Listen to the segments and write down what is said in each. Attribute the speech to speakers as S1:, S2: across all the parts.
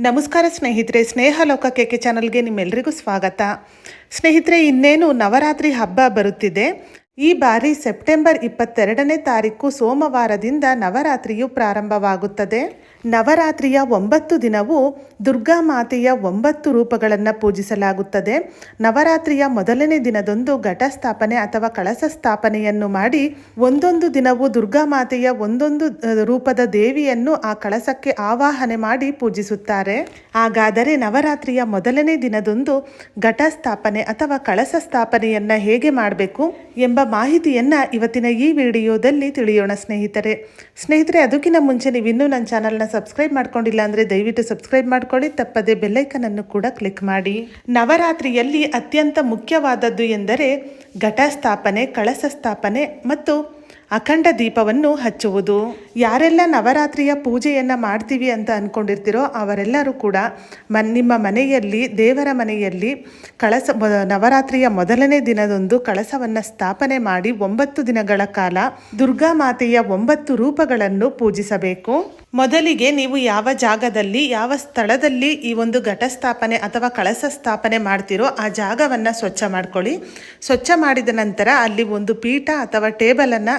S1: ನಮಸ್ಕಾರ ಸ್ನೇಹಿತರೆ ಸ್ನೇಹ ಲೋಕ ಕೆ ಕೆ ಚಾನಲ್ಗೆ ನಿಮ್ಮೆಲ್ಲರಿಗೂ ಸ್ವಾಗತ. ಸ್ನೇಹಿತರೆ ಇನ್ನೇನು ನವರಾತ್ರಿ ಹಬ್ಬ ಬರುತ್ತಿದೆ. ಈ ಬಾರಿ ಸೆಪ್ಟೆಂಬರ್ ಇಪ್ಪತ್ತೆರಡನೇ ತಾರೀಕು ಸೋಮವಾರದಿಂದ ನವರಾತ್ರಿಯು ಪ್ರಾರಂಭವಾಗುತ್ತದೆ. ನವರಾತ್ರಿಯ ಒಂಬತ್ತು ದಿನವೂ ದುರ್ಗಾ ಮಾತೆಯ ಒಂಬತ್ತು ರೂಪಗಳನ್ನು ಪೂಜಿಸಲಾಗುತ್ತದೆ. ನವರಾತ್ರಿಯ ಮೊದಲನೇ ದಿನದೊಂದು ಘಟಸ್ಥಾಪನೆ ಅಥವಾ ಕಳಸ ಸ್ಥಾಪನೆಯನ್ನು ಮಾಡಿ ಒಂದೊಂದು ದಿನವೂ ದುರ್ಗಾ ಮಾತೆಯ ಒಂದೊಂದು ರೂಪದ ದೇವಿಯನ್ನು ಆ ಕಳಸಕ್ಕೆ ಆವಾಹನೆ ಮಾಡಿ ಪೂಜಿಸುತ್ತಾರೆ. ಹಾಗಾದರೆ ನವರಾತ್ರಿಯ ಮೊದಲನೇ ದಿನದೊಂದು ಘಟಸ್ಥಾಪನೆ ಅಥವಾ ಕಳಸ ಸ್ಥಾಪನೆಯನ್ನು ಹೇಗೆ ಮಾಡಬೇಕು ಎಂಬ ಮಾಹಿತಿಯನ್ನ ಇವತ್ತಿನ ಈ ವಿಡಿಯೋದಲ್ಲಿ ತಿಳಿಯೋಣ ಸ್ನೇಹಿತರೆ. ಸ್ನೇಹಿತರೆ, ಅದಕ್ಕಿಂತ ಮುಂಚೆ ನೀವು ಇನ್ನೂ ನನ್ನ ಚಾನಲ್ನ ಸಬ್ಸ್ಕ್ರೈಬ್ ಮಾಡ್ಕೊಂಡಿಲ್ಲ ಅಂದರೆ ದಯವಿಟ್ಟು ಸಬ್ಸ್ಕ್ರೈಬ್ ಮಾಡ್ಕೊಳ್ಳಿ, ತಪ್ಪದೆ ಬೆಲ್ಲೈಕನ್ ಅನ್ನು ಕೂಡ ಕ್ಲಿಕ್ ಮಾಡಿ. ನವರಾತ್ರಿಯಲ್ಲಿ ಅತ್ಯಂತ ಮುಖ್ಯವಾದದ್ದು ಎಂದರೆ ಘಟ ಸ್ಥಾಪನೆ ಕಳಸ ಸ್ಥಾಪನೆ ಮತ್ತು ಅಖಂಡ ದೀಪವನ್ನು ಹಚ್ಚುವುದು. ಯಾರೆಲ್ಲ ನವರಾತ್ರಿಯ ಪೂಜೆಯನ್ನು ಮಾಡ್ತೀವಿ ಅಂತ ಅಂದ್ಕೊಂಡಿರ್ತೀರೋ ಅವರೆಲ್ಲರೂ ಕೂಡ ಮನ್, ನಿಮ್ಮ ಮನೆಯಲ್ಲಿ, ದೇವರ ಮನೆಯಲ್ಲಿ ಕಳಸ ನವರಾತ್ರಿಯ ಮೊದಲನೇ ದಿನದಂದು ಕಳಸವನ್ನು ಸ್ಥಾಪನೆ ಮಾಡಿ ಒಂಬತ್ತು ದಿನಗಳ ಕಾಲ ದುರ್ಗಾ ಮಾತೆಯ ಒಂಬತ್ತು ರೂಪಗಳನ್ನು ಪೂಜಿಸಬೇಕು. ಮೊದಲಿಗೆ ನೀವು ಯಾವ ಜಾಗದಲ್ಲಿ, ಯಾವ ಸ್ಥಳದಲ್ಲಿ ಈ ಒಂದು ಘಟ ಸ್ಥಾಪನೆ ಅಥವಾ ಕಳಸ ಸ್ಥಾಪನೆ ಮಾಡ್ತೀರೋ ಆ ಜಾಗವನ್ನು ಸ್ವಚ್ಛ ಮಾಡ್ಕೊಳ್ಳಿ. ಸ್ವಚ್ಛ ಮಾಡಿದ ನಂತರ ಅಲ್ಲಿ ಒಂದು ಪೀಠ ಅಥವಾ ಟೇಬಲನ್ನು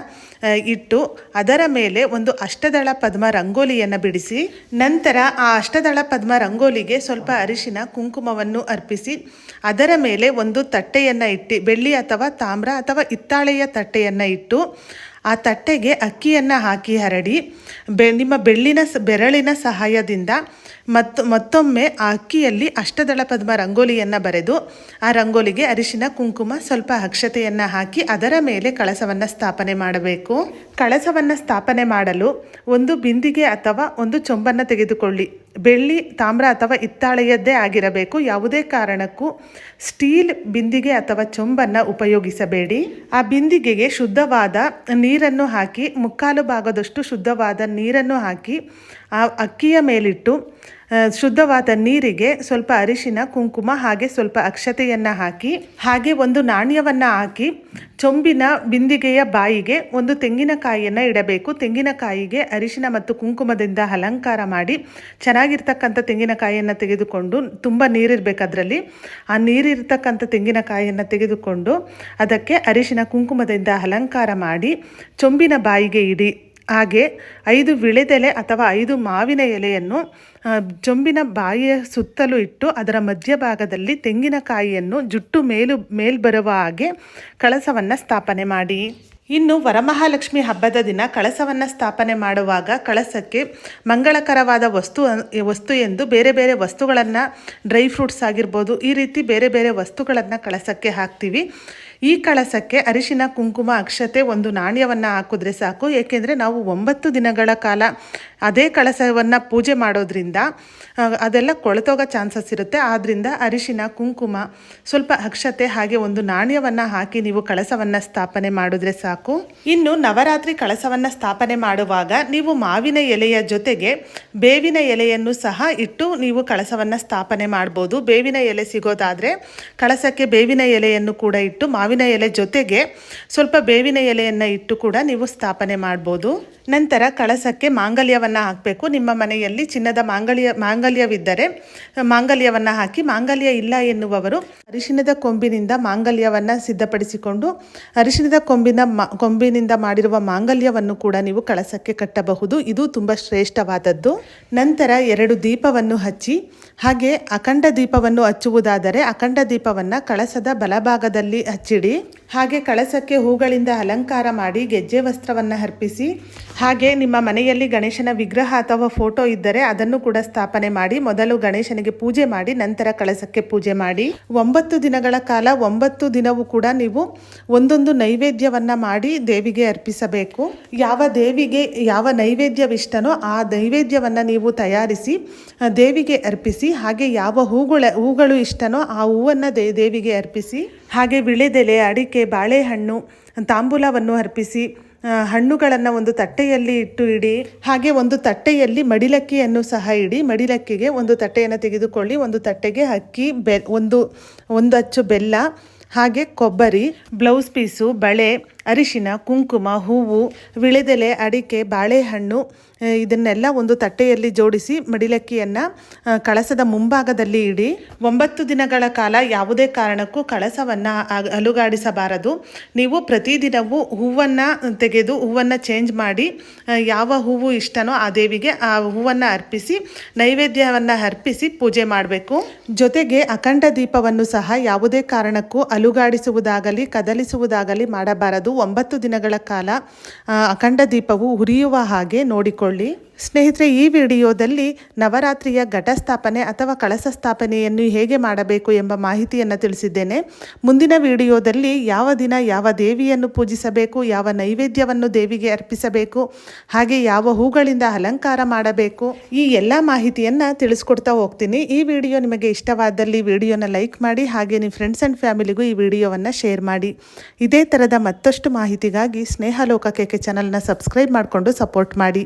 S1: ಇಟ್ಟು ಅದರ ಮೇಲೆ ಒಂದು ಅಷ್ಟದಳ ಪದ್ಮ ರಂಗೋಲಿಯನ್ನು ಬಿಡಿಸಿ, ನಂತರ ಆ ಅಷ್ಟದಳ ಪದ್ಮ ರಂಗೋಲಿಗೆ ಸ್ವಲ್ಪ ಅರಿಶಿನ, ಕುಂಕುಮವನ್ನು ಅರ್ಪಿಸಿ, ಅದರ ಮೇಲೆ ಒಂದು ತಟ್ಟೆಯನ್ನು ಇಟ್ಟು, ಬೆಳ್ಳಿ ಅಥವಾ ತಾಮ್ರ ಅಥವಾ ಹಿತ್ತಾಳೆಯ ತಟ್ಟೆಯನ್ನು ಇಟ್ಟು ಆ ತಟ್ಟೆಗೆ ಅಕ್ಕಿಯನ್ನು ಹಾಕಿ ಹರಡಿ, ಬೆ, ನಿಮ್ಮ ಬೆಳ್ಳಿನ ಬೆರಳಿನ ಸಹಾಯದಿಂದ ಮತ್ತು ಮತ್ತೊಮ್ಮೆ ಆ ಅಕ್ಕಿಯಲ್ಲಿ ಅಷ್ಟದಳ ಪದ್ಮ ರಂಗೋಲಿಯನ್ನು ಬರೆದು, ಆ ರಂಗೋಲಿಗೆ ಅರಿಶಿನ, ಕುಂಕುಮ, ಸ್ವಲ್ಪ ಅಕ್ಷತೆಯನ್ನು ಹಾಕಿ ಅದರ ಮೇಲೆ ಕಳಸವನ್ನು ಸ್ಥಾಪನೆ ಮಾಡಬೇಕು. ಕಳಸವನ್ನು ಸ್ಥಾಪನೆ ಮಾಡಲು ಒಂದು ಬಿಂದಿಗೆ ಅಥವಾ ಒಂದು ಚೊಂಬನ್ನು ತೆಗೆದುಕೊಳ್ಳಿ. ಬೆಳ್ಳಿ, ತಾಮ್ರ ಅಥವಾ ಹಿತ್ತಾಳೆಯದ್ದೇ ಆಗಿರಬೇಕು. ಯಾವುದೇ ಕಾರಣಕ್ಕೂ ಸ್ಟೀಲ್ ಬಿಂದಿಗೆ ಅಥವಾ ಚೊಂಬನ್ನು ಉಪಯೋಗಿಸಬೇಡಿ. ಆ ಬಿಂದಿಗೆಗೆ ಶುದ್ಧವಾದ ನೀರನ್ನು ಹಾಕಿ, ಮುಕ್ಕಾಲು ಭಾಗದಷ್ಟು ಶುದ್ಧವಾದ ನೀರನ್ನು ಹಾಕಿ ಆ ಅಕ್ಕಿಯ ಮೇಲಿಟ್ಟು ಶುದ್ಧವಾದ ನೀರಿಗೆ ಸ್ವಲ್ಪ ಅರಿಶಿನ, ಕುಂಕುಮ ಹಾಗೆ ಸ್ವಲ್ಪ ಅಕ್ಷತೆಯನ್ನು ಹಾಕಿ, ಹಾಗೆ ಒಂದು ನಾಣ್ಯವನ್ನು ಹಾಕಿ, ಚೊಂಬಿನ ಬಿಂದಿಗೆಯ ಬಾಯಿಗೆ ಒಂದು ತೆಂಗಿನಕಾಯಿಯನ್ನು ಇಡಬೇಕು. ತೆಂಗಿನಕಾಯಿಗೆ ಅರಿಶಿನ ಮತ್ತು ಕುಂಕುಮದಿಂದ ಅಲಂಕಾರ ಮಾಡಿ, ಚೆನ್ನಾಗಿರ್ತಕ್ಕಂಥ ತೆಂಗಿನಕಾಯಿಯನ್ನು ತೆಗೆದುಕೊಂಡು ತುಂಬ ನೀರಿರಬೇಕು ಅದರಲ್ಲಿ. ಆ ನೀರಿರ್ತಕ್ಕಂಥ ತೆಂಗಿನಕಾಯಿಯನ್ನು ತೆಗೆದುಕೊಂಡು ಅದಕ್ಕೆ ಅರಿಶಿನ, ಕುಂಕುಮದಿಂದ ಅಲಂಕಾರ ಮಾಡಿ, ಚೊಂಬಿನ ಬಾಯಿಗೆ ಇಡಿ. ಹಾಗೆ ಐದು ವಿಳೆದೆಲೆ ಅಥವಾ ಐದು ಮಾವಿನ ಎಲೆಯನ್ನು ಜೊಂಬಿನ ಬಾಯಿಯ ಸುತ್ತಲೂ ಇಟ್ಟು ಅದರ ಮಧ್ಯಭಾಗದಲ್ಲಿ ತೆಂಗಿನಕಾಯಿಯನ್ನು ಜುಟ್ಟು ಮೇಲು, ಮೇಲ್ಬರುವ ಹಾಗೆ ಕಳಸವನ್ನು ಸ್ಥಾಪನೆ ಮಾಡಿ. ಇನ್ನು ವರಮಹಾಲಕ್ಷ್ಮಿ ಹಬ್ಬದ ದಿನ ಕಳಸವನ್ನು ಸ್ಥಾಪನೆ ಮಾಡುವಾಗ ಕಳಸಕ್ಕೆ ಮಂಗಳಕರವಾದ ವಸ್ತು ವಸ್ತು ಎಂದು ಬೇರೆ ಬೇರೆ ವಸ್ತುಗಳನ್ನು, ಡ್ರೈ ಫ್ರೂಟ್ಸ್ ಆಗಿರ್ಬೋದು, ಈ ರೀತಿ ಬೇರೆ ಬೇರೆ ವಸ್ತುಗಳನ್ನು ಕಳಸಕ್ಕೆ ಹಾಕ್ತೀವಿ. ಈ ಕಳಸಕ್ಕೆ ಅರಿಶಿನ, ಕುಂಕುಮ, ಅಕ್ಷತೆ ಒಂದು ನಾಣ್ಯವನ್ನು ಹಾಕಿದ್ರೆ ಸಾಕು. ಏಕೆಂದರೆ ನಾವು ಒಂಬತ್ತು ದಿನಗಳ ಕಾಲ ಅದೇ ಕಳಸವನ್ನು ಪೂಜೆ ಮಾಡೋದ್ರಿಂದ ಅದೆಲ್ಲ ಕೊಳೆತೋಗೋ ಚಾನ್ಸಸ್ ಇರುತ್ತೆ. ಆದ್ದರಿಂದ ಅರಿಶಿನ, ಕುಂಕುಮ, ಸ್ವಲ್ಪ ಅಕ್ಷತೆ ಹಾಗೆ ಒಂದು ನಾಣ್ಯವನ್ನು ಹಾಕಿ ನೀವು ಕಳಸವನ್ನು ಸ್ಥಾಪನೆ ಮಾಡಿದ್ರೆ ಸಾಕು. ಇನ್ನು ನವರಾತ್ರಿ ಕಳಸವನ್ನು ಸ್ಥಾಪನೆ ಮಾಡುವಾಗ ನೀವು ಮಾವಿನ ಎಲೆಯ ಜೊತೆಗೆ ಬೇವಿನ ಎಲೆಯನ್ನು ಸಹ ಇಟ್ಟು ನೀವು ಕಳಸವನ್ನು ಸ್ಥಾಪನೆ ಮಾಡ್ಬೋದು. ಬೇವಿನ ಎಲೆ ಸಿಗೋದಾದರೆ ಕಳಸಕ್ಕೆ ಬೇವಿನ ಎಲೆಯನ್ನು ಕೂಡ ಇಟ್ಟು ಮಾವಿನ ಎಲೆ ಜೊತೆಗೆ ಸ್ವಲ್ಪ ಬೇವಿನ ಎಲೆಯನ್ನು ಇಟ್ಟು ಕೂಡ ನೀವು ಸ್ಥಾಪನೆ ಮಾಡ್ಬೋದು. ನಂತರ ಕಳಸಕ್ಕೆ ಮಾಂಗಲ್ಯವನ್ನು ಹಾಕಬೇಕು. ನಿಮ್ಮ ಮನೆಯಲ್ಲಿ ಚಿನ್ನದ ಮಾಂಗಲ್ಯ, ಮಾಂಗಲ್ಯವಿದ್ದರೆ ಮಾಂಗಲ್ಯವನ್ನು ಹಾಕಿ, ಮಾಂಗಲ್ಯ ಇಲ್ಲ ಎನ್ನುವವರು ಅರಿಶಿಣದ ಕೊಂಬಿನಿಂದ ಮಾಂಗಲ್ಯವನ್ನು ಸಿದ್ಧಪಡಿಸಿಕೊಂಡು ಅರಿಶಿಣದ ಕೊಂಬಿನ ಕೊಂಬಿನಿಂದ ಮಾಡಿರುವ ಮಾಂಗಲ್ಯವನ್ನು ಕೂಡ ನೀವು ಕಳಸಕ್ಕೆ ಕಟ್ಟಬಹುದು. ಇದು ತುಂಬ ಶ್ರೇಷ್ಠವಾದದ್ದು. ನಂತರ ಎರಡು ದೀಪವನ್ನು ಹಚ್ಚಿ, ಹಾಗೆ ಅಖಂಡ ದೀಪವನ್ನು ಹಚ್ಚುವುದಾದರೆ ಅಖಂಡ ದೀಪವನ್ನು ಕಳಸದ ಬಲಭಾಗದಲ್ಲಿ ಹಚ್ಚಿಡಿ. ಹಾಗೆ ಕಳಸಕ್ಕೆ ಹೂಗಳಿಂದ ಅಲಂಕಾರ ಮಾಡಿ, ಗೆಜ್ಜೆ ವಸ್ತ್ರವನ್ನು ಅರ್ಪಿಸಿ, ಹಾಗೆ ನಿಮ್ಮ ಮನೆಯಲ್ಲಿ ಗಣೇಶನ ವಿಗ್ರಹ ಅಥವಾ ಫೋಟೋ ಇದ್ದರೆ ಅದನ್ನು ಕೂಡ ಸ್ಥಾಪನೆ ಮಾಡಿ, ಮೊದಲು ಗಣೇಶನಿಗೆ ಪೂಜೆ ಮಾಡಿ, ನಂತರ ಕಳಸಕ್ಕೆ ಪೂಜೆ ಮಾಡಿ. ಒಂಬತ್ತು ದಿನಗಳ ಕಾಲ, ಒಂಬತ್ತು ದಿನವೂ ಕೂಡ ನೀವು ಒಂದೊಂದು ನೈವೇದ್ಯವನ್ನು ಮಾಡಿ ದೇವಿಗೆ ಅರ್ಪಿಸಬೇಕು. ಯಾವ ದೇವಿಗೆ, ಯಾವ ನೈವೇದ್ಯವಿಷ್ಟನೋ ಆ ನೈವೇದ್ಯವನ್ನು ನೀವು ತಯಾರಿಸಿ ದೇವಿಗೆ ಅರ್ಪಿಸಿ, ಹಾಗೆ ಯಾವ ಹೂಗಳ, ಹೂಗಳು ಇಷ್ಟನೋ ಆ ಹೂವನ್ನು ದೇ, ದೇವಿಗೆ ಅರ್ಪಿಸಿ, ಹಾಗೆ ವಿಳೆದೆಲೆ ಅಡಿಕೆ, ಬಾಳೆಹಣ್ಣು, ತಾಂಬೂಲವನ್ನು ಅರ್ಪಿಸಿ ಹಣ್ಣುಗಳನ್ನು ಒಂದು ತಟ್ಟೆಯಲ್ಲಿ ಇಟ್ಟು ಇಡಿ, ಹಾಗೆ ಒಂದು ತಟ್ಟೆಯಲ್ಲಿ ಮಡಿಲಕ್ಕಿಯನ್ನು ಸಹ ಇಡಿ, ಮಡಿಲಕ್ಕಿಗೆ ಒಂದು ತಟ್ಟೆಯನ್ನು ತೆಗೆದುಕೊಳ್ಳಿ, ಒಂದು ತಟ್ಟೆಗೆ ಅಕ್ಕಿ, ಬೆ, ಒಂದು ಒಂದು ಅಚ್ಚು ಬೆಲ್ಲ, ಹಾಗೆ ಕೊಬ್ಬರಿ, ಬ್ಲೌಸ್ ಪೀಸು, ಬಳೆ ಅರಿಶಿನ, ಕುಂಕುಮ, ಹೂವು, ವಿಳೆದೆಲೆ, ಅಡಿಕೆ, ಬಾಳೆಹಣ್ಣು ಇದನ್ನೆಲ್ಲ ಒಂದು ತಟ್ಟೆಯಲ್ಲಿ ಜೋಡಿಸಿ ಮಡಿಲಕ್ಕಿಯನ್ನು ಕಳಸದ ಮುಂಭಾಗದಲ್ಲಿ ಇಡಿ. ಒಂಬತ್ತು ದಿನಗಳ ಕಾಲ ಯಾವುದೇ ಕಾರಣಕ್ಕೂ ಕಳಸವನ್ನು ಅಲುಗಾಡಿಸಬಾರದು. ನೀವು ಪ್ರತಿದಿನವೂ ಹೂವನ್ನು ತೆಗೆದು ಹೂವನ್ನು ಚೇಂಜ್ ಮಾಡಿ ಯಾವ ಹೂವು ಇಷ್ಟನೋ ಆ ದೇವಿಗೆ ಆ ಹೂವನ್ನು ಅರ್ಪಿಸಿ, ನೈವೇದ್ಯವನ್ನು ಅರ್ಪಿಸಿ ಪೂಜೆ ಮಾಡಬೇಕು. ಜೊತೆಗೆ ಅಖಂಡ ದೀಪವನ್ನು ಸಹ ಯಾವುದೇ ಕಾರಣಕ್ಕೂ ಅಲುಗಾಡಿಸುವುದಾಗಲಿ, ಕದಲಿಸುವುದಾಗಲಿ ಮಾಡಬಾರದು. ಒಂಬತ್ತು ದಿನಗಳ ಕಾಲ ಅಖಂಡ ದೀಪವು ಉರಿಯುವ ಹಾಗೆ ನೋಡಿಕೊಳ್ಳಿ. ಸ್ನೇಹಿತರೆ, ಈ ವಿಡಿಯೋದಲ್ಲಿ ನವರಾತ್ರಿಯ ಘಟಸ್ಥಾಪನೆ ಅಥವಾ ಕಳಸ ಸ್ಥಾಪನೆಯನ್ನು ಹೇಗೆ ಮಾಡಬೇಕು ಎಂಬ ಮಾಹಿತಿಯನ್ನು ತಿಳಿಸಿದ್ದೇನೆ. ಮುಂದಿನ ವಿಡಿಯೋದಲ್ಲಿ ಯಾವ ದಿನ ಯಾವ ದೇವಿಯನ್ನು ಪೂಜಿಸಬೇಕು, ಯಾವ ನೈವೇದ್ಯವನ್ನು ದೇವಿಗೆ ಅರ್ಪಿಸಬೇಕು, ಹಾಗೆ ಯಾವ ಹೂಗಳಿಂದ ಅಲಂಕಾರ ಮಾಡಬೇಕು, ಈ ಎಲ್ಲ ಮಾಹಿತಿಯನ್ನು ತಿಳಿಸ್ಕೊಡ್ತಾ ಹೋಗ್ತೀನಿ. ಈ ವಿಡಿಯೋ ನಿಮಗೆ ಇಷ್ಟವಾದಲ್ಲಿ ವಿಡಿಯೋನ ಲೈಕ್ ಮಾಡಿ, ಹಾಗೆ ನಿಮ್ಮ ಫ್ರೆಂಡ್ಸ್ ಆ್ಯಂಡ್ ಫ್ಯಾಮಿಲಿಗೂ ಈ ವಿಡಿಯೋವನ್ನು ಶೇರ್ ಮಾಡಿ. ಇದೇ ಥರದ ಮತ್ತಷ್ಟು ಮಾಹಿತಿಗಾಗಿ ಸ್ನೇಹಲೋಕಕ್ಕೆ ಕೆಕೆ ಚಾನಲ್ನ ಸಬ್ಸ್ಕ್ರೈಬ್ ಮಾಡಿಕೊಂಡು ಸಪೋರ್ಟ್ ಮಾಡಿ.